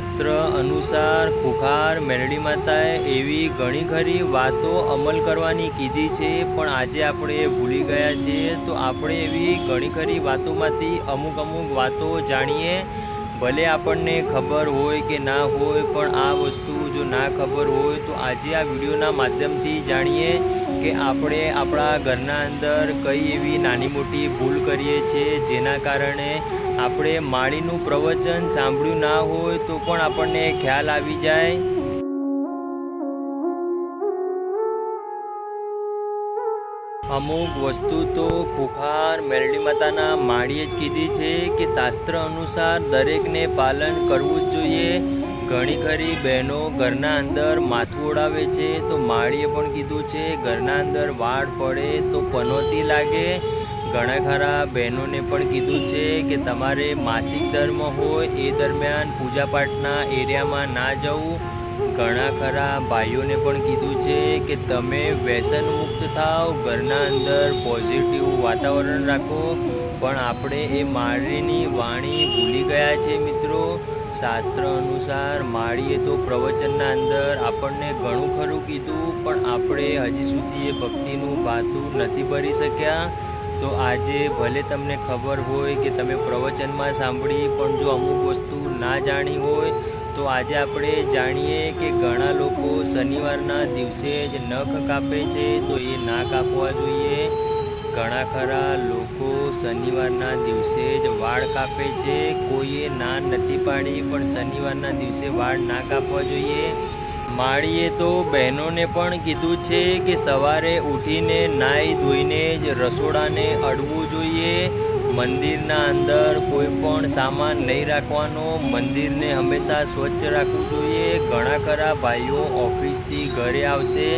શાસ્ત્ર અનુસાર ખુખાર મેરડી માતાએ એવી ઘણી ખરી વાતો અમલ કરવાની કીધી છે, પણ આજે આપણે ભૂલી ગયા છીએ તો આપણે એવી ઘણી ખરી વાતોમાંથી અમુક અમુક વાતો જાણીએ. ભલે આપણને ખબર હોય કે ના હોય, પણ આ વસ્તુ જો ના ખબર હોય, તો આજે આ વિડીયોના માધ્યમથી જાણીએ કે આપણે આપણા ઘરના અંદર કઈ એવી નાની મોટી ભૂલ કરીએ છીએ, જેના કારણે આપણે માળીનું પ્રવચન સાંભળ્યું ના હોય તો પણ આપણને ખ્યાલ આવી જાય. અમુક વસ્તુ તો ફુખાર મેરડી માતાના માળીએ જ કીધી છે કે શાસ્ત્ર અનુસાર દરેકને પાલન કરવું જ જોઈએ. ઘણી ખરી બહેનો ઘરના અંદર માથું ઓડાવે છે તો માળીએ પણ કીધું છે, ઘરના અંદર વાળ પડે તો પનોતી લાગે. ઘણા ખરા બહેનોને પણ કીધું છે કે તમારે માસિક ધર્મ હોય એ દરમિયાન પૂજાપાઠના એરિયામાં ના જવું. ઘણા ખરા ભાઈઓને પણ કીધું છે કે તમે વ્યસન મુક્ત થાઓ ઘરના અંદર પોઝિટિવ વાતાવરણ રાખો. પણ આપણે એ માળીની વાણી ભૂલી ગયા છે મિત્રો. શાસ્ત્ર અનુસાર માળીએ તો પ્રવચનના અંદર આપણને ઘણું ખરું કીધું, પણ આપણે હજી સુધી એ ભક્તિનું ભાથું નથી ભરી શક્યા. તો આજે ભલે તમને ખબર હોય કે તમે પ્રવચનમાં સાંભળી, પણ જો અમુક વસ્તુ ના જાણી હોય, તો આજે આપણે જાણીએ કે ઘણા લોકો શનિવારના દિવસે જ નખ કાપે છે, તો એ ના કાપવા જોઈએ. ઘણા ખરા લોકો શનિવારના દિવસે જ વાળ કાપે છે. કોઈએ ના નથી પાડી, પણ શનિવારના દિવસે વાળ ના કાપવા જોઈએ. માળીએ તો બહેનોને પણ કીધું છે કે સવારે ઉઠીને નાહી ધોઈને જ રસોડાને અડવું જોઈએ. મંદિરના અંદર કોઈ પણ સામાન નહીં રાખવાનો. મંદિરને હંમેશા સ્વચ્છ રાખવું જોઈએ. ઘણા ખરા ભાઈઓ ઓફિસથી ઘરે આવશે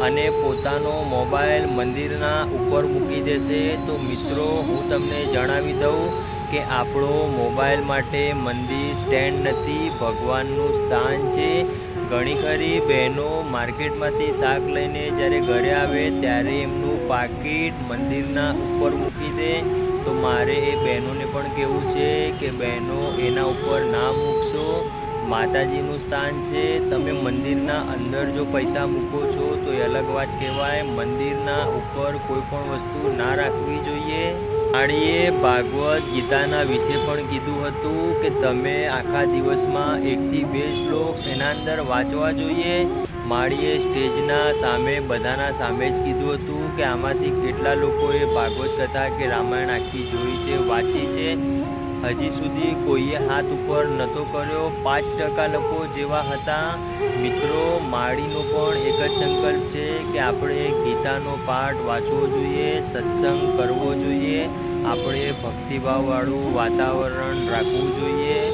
અને પોતાનો મોબાઈલ મંદિરના ઉપર મૂકી દેશે. તો મિત્રો, હું તમને જણાવી દઉં કે આપણો મોબાઈલ માટે મંદિર સ્ટેન્ડ નથી, ભગવાનનું સ્થાન છે. ઘણી ખરી બહેનો માર્કેટમાંથી શાક લઈને જ્યારે ઘરે આવે ત્યારે એમનું પાકીટ મંદિરના ઉપર મૂકી દે. તો મારે એ બહેનોને પણ કહેવું છે કે બહેનો, એના ઉપર ના મૂકશો. માતાજીનું સ્થાન છે. તમે મંદિરના અંદર જો પૈસા મૂકો છો, તો એ અલગ વાત કહેવાય. મંદિરના ઉપર કોઈ પણ વસ્તુ ના રાખવી જોઈએ. માળીએ ભાગવત ગીતાના વિશે પણ કીધું હતું કે તમે આખા દિવસમાં એકથી બે શ્લોક એના અંદર વાંચવા જોઈએ. માળીએ સ્ટેજના સામે બધાના સામે જ કીધું હતું કે આમાંથી કેટલા લોકોએ ભાગવત કથા કે રામાયણ આખી જોઈ છે, વાંચી છે. હજી સુધી કોઈએ હાથ ઉપર નહોતો કર્યો. પાંચ ટકા લોકો જેવા હતા. મિત્રો, માળીનો પણ એક જ સંકલ્પ છે કે આપણે ગીતાનો પાઠ વાંચવો જોઈએ, સત્સંગ કરવો જોઈએ. આપણે ભક્તિભાવવાળું વાતાવરણ રાખવું જોઈએ.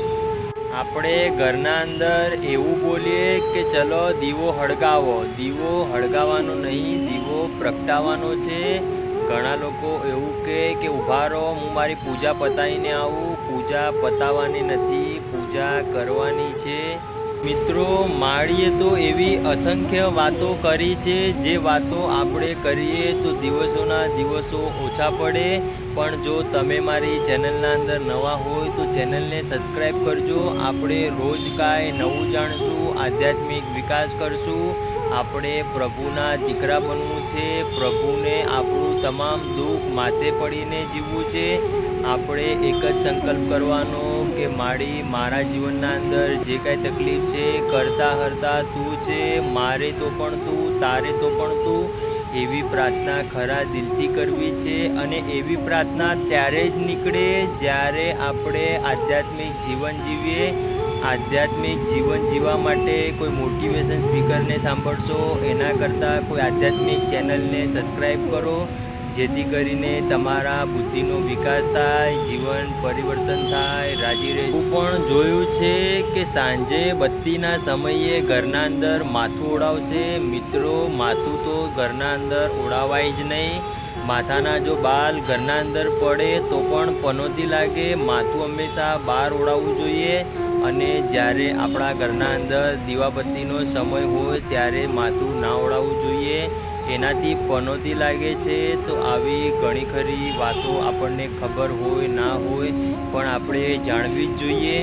આપણે ઘરના અંદર એવું બોલીએ કે ચલો દીવો હળગાવો. દીવો હળગાવાનો નહીં, દીવો પ્રગટાવવાનો છે. ઘણા લોકો એવું કહે કે ઊભા રહો, હું મારી પૂજા પતાવીને આવું. પૂજા પતાવવાની નથી, પૂજા કરવાની છે. મિત્રો, માળીએ તો એવી અસંખ્ય વાતો કરી છે. જે વાતો આપણે કરીએ તો દિવસોના દિવસો ઓછા પડે. પણ જો તમે મારી ચેનલના અંદર નવા હોય તો ચેનલને સબસ્ક્રાઈબ કરજો. આપણે રોજ કાંઈ નવું જાણશું, આધ્યાત્મિક વિકાસ કરશું. આપણે પ્રભુના દીકરા બનવું છે, પ્રભુને આપણું તમામ દુઃખ માથે પડીને જીવવું છે. આપણે એક જ સંકલ્પ કરવાનો કે મારી, મારા જીવનના અંદર જે કાંઈ તકલીફ છે, કરતા હરતા તું છે, મારે તો પણ તું, તારે તો પણ તું, એવી પ્રાર્થના ખરા દિલથી કરવી છે. અને એવી પ્રાર્થના ત્યારે જ નીકળે જ્યારે આપણે આધ્યાત્મિક જીવન જીવીએ. આધ્યાત્મિક જીવન જીવવા માટે કોઈ મોટિવેશન સ્પીકરને સાંભળશો, એના કરતાં કોઈ આધ્યાત્મિક ચેનલને સબસ્ક્રાઈબ કરો, જેથી કરીને તમારા બુદ્ધિનો વિકાસ થાય, જીવન પરિવર્તન થાય, રાજી રહે હું પણ જોયું છે કે સાંજે બત્તીના સમયે ઘરના અંદર માથું ઓળાવશે. મિત્રો, માથું તો ઘરના અંદર ઓળાવાય જ નહીં. માથાના જો બાલ ઘરના અંદર પડે તો પણ પનોતી લાગે. માથું હંમેશા બહાર ઓળાવવું જોઈએ. અને જ્યારે આપણા ઘરના અંદર દીવાબત્તીનો સમય હોય ત્યારે માથું ના ઓળાવવું જોઈએ. એનાથી પનોતી લાગે છે તો આવી ઘણી ખરી વાતો આપણને ખબર હોય, ના હોય, પણ આપણે જાણવી જ જોઈએ.